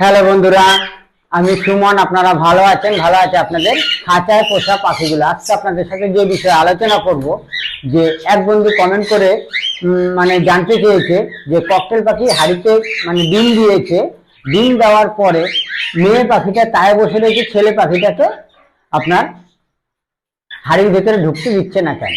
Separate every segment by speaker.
Speaker 1: Hello বন্ধুরা, আমি সুমন, আপনারা ভালো আছেন? ভালো আছে আপনাদের? খাঁচায় পোষা পাখিগুলো। আজকে আপনাদের সাথে যে বিষয়ে আলোচনা করব, যে এক বন্ধু কমেন্ট করে মানে জানতে চেয়েছে যে ককটেল পাখি হাড়িতে মানে ডিম দিয়েছে। ডিম দেওয়ার পরে মেয়ে পাখিটা তাই বসে রয়েছে, ছেলে পাখিটাকে আপনার হাড়ির ভেতরে ঢুকতে দিচ্ছে না কেন?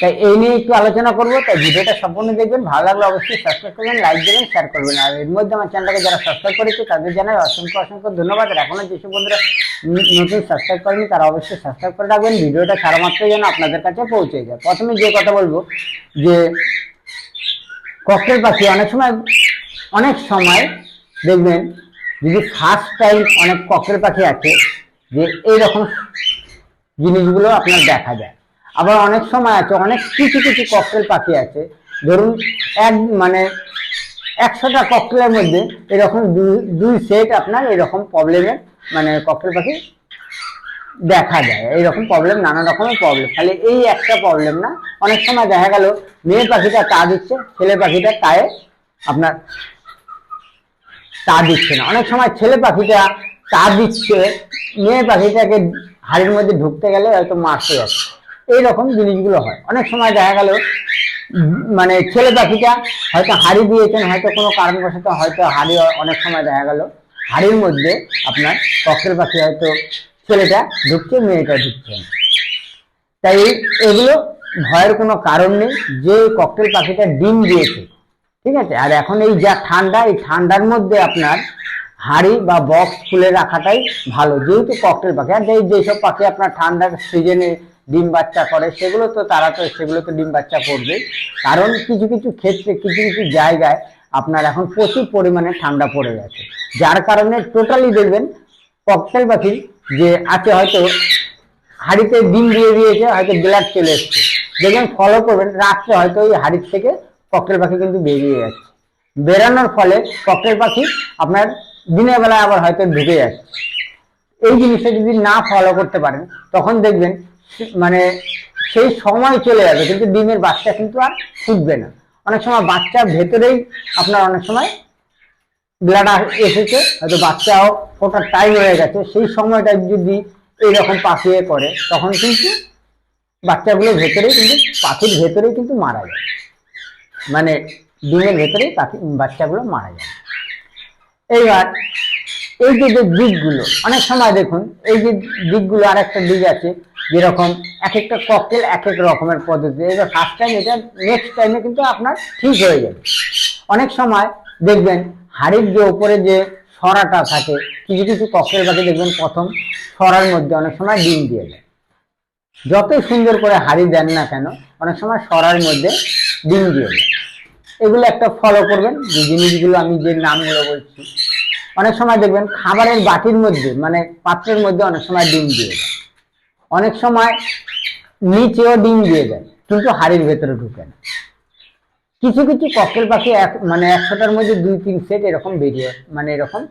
Speaker 1: তাই এই নিয়ে একটু আলোচনা করব। তাই ভিডিওটা সম্পূর্ণ দেখবেন, ভালো লাগলে অবশ্যই সাবস্ক্রাইব করবেন লাইক দেবেন শেয়ার করবেন। আর এর মধ্যে আমার চ্যানেলটাকে যারা সাবস্ক্রাইব করেছে, তাদের জানাই অসংখ্য অসংখ্য ধন্যবাদ। আর এখনও যেসব বন্ধুরা নতুন সাবস্ক্রাইব করেনি তারা অবশ্যই সাবস্ক্রাইব করে রাখবেন। ভিডিওটা ছাড়া মাত্রই যেন আপনাদের কাছে পৌঁছে যায়। প্রথমে যে কথা বলব, যে ককটেল পাখি অনেক সময় অনেক সময় দেখবেন যদি ফার্স্ট টাইম অনেক ককটেল পাখি আছে, যে এইরকম জিনিসগুলো আপনার দেখা যায়। আবার অনেক সময় আছে, অনেক কিছু কিছু ককটেল পাখি আছে। ধরুন এক মানে একশোটা ককটেলের মধ্যে এরকম দুই- সেট আপনার এরকম প্রবলেমের মানে ককটেল পাখি দেখা যায়। এইরকম প্রবলেম নানা রকমের প্রবলেম তাহলে এই একটা প্রবলেম না, অনেক সময় দেখা গেল মেয়ে পাখিটা তা দিচ্ছে, ছেলে পাখিটা তায়ে আপনার তা দিচ্ছে না। অনেক সময় ছেলে পাখিটা তা দিচ্ছে, মেয়ে পাখিটাকে হাড়ির মধ্যে ঢুকতে গেলে হয়তো মারতে যাচ্ছে। এইরকম জিনিসগুলো হয়। অনেক সময় দেখা গেল মানে ছেলে পাখিটা হয়তো হাড়ি দিয়েছেন, হয়তো কোনো কারণবশত হয়তো হাড়ি অনেক সময় দেখা গেল, হাড়ির মধ্যে আপনার ককটেল পাখি হয়তো ছেলেটা ঢুকছে, মেয়েটা ঢুকছে। তাই এগুলো ভয়ের কোনো কারণ নেই, যে ককটেল পাখিটা ডিম দিয়েছে, ঠিক আছে? আর এখন এই যা ঠান্ডা, এই ঠান্ডার মধ্যে আপনার হাড়ি বা বক্স খুলে রাখাটাই ভালো, যেহেতু ককটেল পাখি। আর যেই যেসব পাখি আপনার ঠান্ডার সিজনে ডিম বাচ্চা করে, সেগুলো তো তারা তো, সেগুলো তো ডিম বাচ্চা করবে কারণ কিছু কিছু ক্ষেত্রে, কিছু কিছু জায়গায় আপনার এখন প্রচুর পরিমাণে ঠান্ডা পড়ে গেছে। যার কারণে টোটালি দেখবেন ককটেল পাখি যে আছে হয়তো হাড়িতে ডিম দিয়ে দিয়েছে, হয়তো ব্লাড চলে এসছে। দেখবেন ফলো করবেন, রাত্রে হয়তো ওই হাড়ির থেকে ককটেল পাখি কিন্তু বেরিয়ে যাচ্ছে। বেরানোর ফলে ককটেল পাখি আপনার দিনের বেলায় আবার হয়তো ঢুকে যাচ্ছে। এই জিনিসটা যদি না ফলো করতে পারেন, তখন দেখবেন মানে সেই সময় চলে যাবে, কিন্তু ডিমের বাচ্চা কিন্তু আর ফুটবে না। অনেক সময় বাচ্চার ভেতরেই আপনার অনেক সময় ব্লাড এসেছে, হয়তো বাচ্চাও ফোটার টাইম হয়ে গেছে, সেই সময়টা যদি এইরকম পাখিয়ে করে, তখন কিন্তু বাচ্চাগুলো ভেতরেই কিন্তু, পাখির ভেতরেই কিন্তু মারা যায়। মানে ডিমের ভেতরেই পাখি, বাচ্চাগুলো মারা যায়। এইবার এই যে যে দিকগুলো, অনেক সময় দেখুন, এই যে দিকগুলো আর একটা দিক আছে যেরকম এক একটা ককটেল এক এক রকমের পদ্ধতি এবার ফার্স্ট টাইম এটা নেক্সট টাইমে কিন্তু আপনার ঠিক হয়ে যাবে। অনেক সময় দেখবেন হাড়ির যে উপরে যে সরাটা থাকে, কিছু কিছু ককটেল পাখি দেখবেন প্রথম সরার মধ্যে অনেক সময় ডিম দিয়ে দেয়। যতই সুন্দর করে হাড়ি দেন না কেন, অনেক সময় সরার মধ্যে ডিম দিয়ে দেয়। এগুলো একটা ফলো করবেন। যে জিনিসগুলো আমি যে নামগুলো বলছি, অনেক সময় দেখবেন খাবারের বাটির মধ্যে মানে পাত্রের মধ্যে অনেক সময় ডিম দিয়ে দেয়। অনেক সময় নিচেও ডিম দিয়ে দেয়, কিন্তু হাড়ির ভেতরে ঢুকে না। কিছু কিছু ককটেল পাখি এক মানে একশোটার মধ্যে দুই, তিন সেট এরকম বেরিয়ে মানে এরকম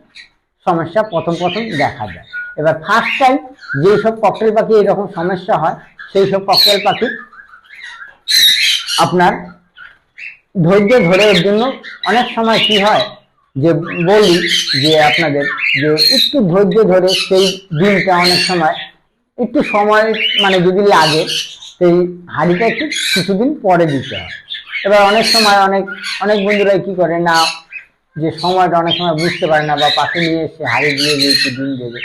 Speaker 1: সমস্যা প্রথম প্রথম দেখা যায়। এবার ফার্স্ট টাইম যেই সব ককটেল পাখি এরকম সমস্যা হয়, সেই সব ককটেল পাখি আপনার ধৈর্য ধরে এর জন্য অনেক সময় কি হয় যে বলি যে আপনাদের যে একটু ধৈর্য ধরে সেই দিনটা অনেক সময় একটু সময় মানে যদি লাগে, সেই হাঁড়িটা একটু কিছুদিন পরে দিতে হয়। এবার অনেক সময় অনেক অনেক বন্ধুরাই কি করে না, যে সময়টা অনেক সময় বুঝতে পারে না বা পাশে নিয়ে এসে হাড়ি দিয়ে দিয়েছে ডিম দেবে।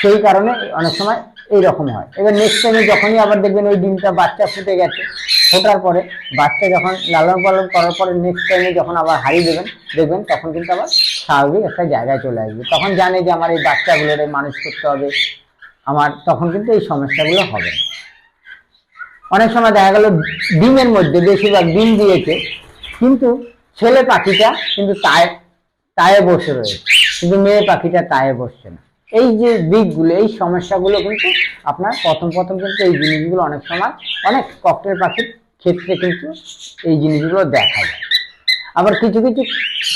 Speaker 1: সেই কারণে অনেক সময় এইরকম হয়। এবার নেক্সট টাইমে যখনই আবার দেখবেন ওই ডিমটা বাচ্চা ফুটে গেছে, ফোটার পরে বাচ্চা যখন লালন পালন করার পরে নেক্সট টাইমে যখন আবার হারিয়ে দেবেন, দেখবেন তখন কিন্তু আবার স্বাভাবিক একটা জায়গায় চলে আসবে। তখন জানে যে আমার এই বাচ্চাগুলোরে মানুষ করতে হবে আমার, তখন কিন্তু এই সমস্যাগুলো হবে অনেক সময় দেখা গেল ডিমের মধ্যে বেশিরভাগ ডিম দিয়েছে, কিন্তু ছেলে পাখিটা কিন্তু তায়ে তায়ে বসে রয়েছে। কিন্তু মেয়ে পাখিটা তায়ে বসছে না। এই যে দিকগুলো, এই সমস্যাগুলো কিন্তু আপনার প্রথম প্রথম কিন্তু এই জিনিসগুলো অনেক সময় অনেক ককটেল পাখির ক্ষেত্রে কিন্তু এই জিনিসগুলো দেখা যায়। আবার কিছু কিছু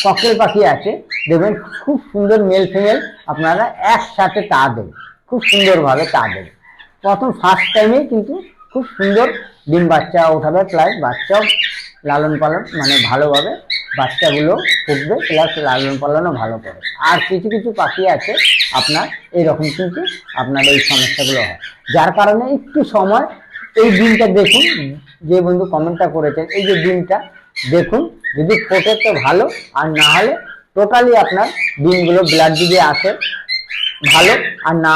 Speaker 1: ককটেল পাখি আছে, দেখবেন খুব সুন্দর মেল ফিমেল আপনারা একসাথে তা দেবে খুব সুন্দরভাবে তা দেবে। প্রথম ফার্স্ট টাইমেই কিন্তু খুব সুন্দর ডিম বাচ্চা ওঠাবে, প্লাস বাচ্চাও লালন পালন মানে ভালোভাবে বাচ্চাগুলো ফুটবে, প্লাস লালন পালনও ভালো করে। আর কিছু কিছু পাখি আছে আপনার এইরকম কিন্তু আপনার এই সমস্যাগুলো হয়। যার কারণে একটু সময় এই ডিমটা দেখুন, যে বন্ধু কমেন্টটা করেছেন, এই যে ডিমটা দেখুন, যদি ফোটে তো ভালো, আর না হলে টোটালি আপনার ডিমগুলো ব্লাড যদি আসে ভালো। আর না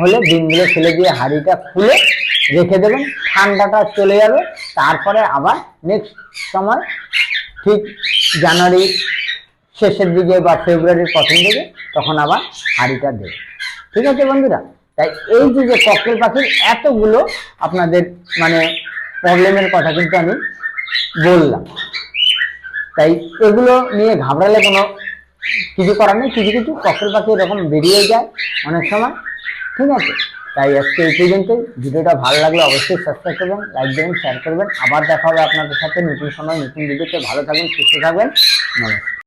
Speaker 1: হলে ডিমগুলো ফেলে দিয়ে হাঁড়িটা খুলে রেখে দেবেন। ঠান্ডাটা চলে যাবে। তারপরে আবার নেক্সট সময় ঠিক জানুয়ারি শেষের দিকে বা ফেব্রুয়ারির প্রথম দিকে তখন আবার হাঁড়িটা দেবে ঠিক আছে বন্ধুরা? তাই এই যে যে ককটেল পাখির এতগুলো আপনাদের মানে প্রবলেমের কথা কিন্তু আমি বললাম। তাই এগুলো নিয়ে ঘাবড়ালে কোনো কিছু করার নেই, কিছু কিছু ককটেল পাখি এরকম বেরিয়ে যায় অনেক সময়। ঠিক আছে? তাই আজকে এই পর্যন্তই। ভিডিওটা ভালো লাগলে অবশ্যই সাবস্ক্রাইব করবেন লাইক দেবেন শেয়ার করবেন। আবার দেখা হবে আপনাদের সাথে নতুন সময়, নতুন ভিডিওতে ভালো থাকবেন, সুস্থ থাকবেন। নমস্কার।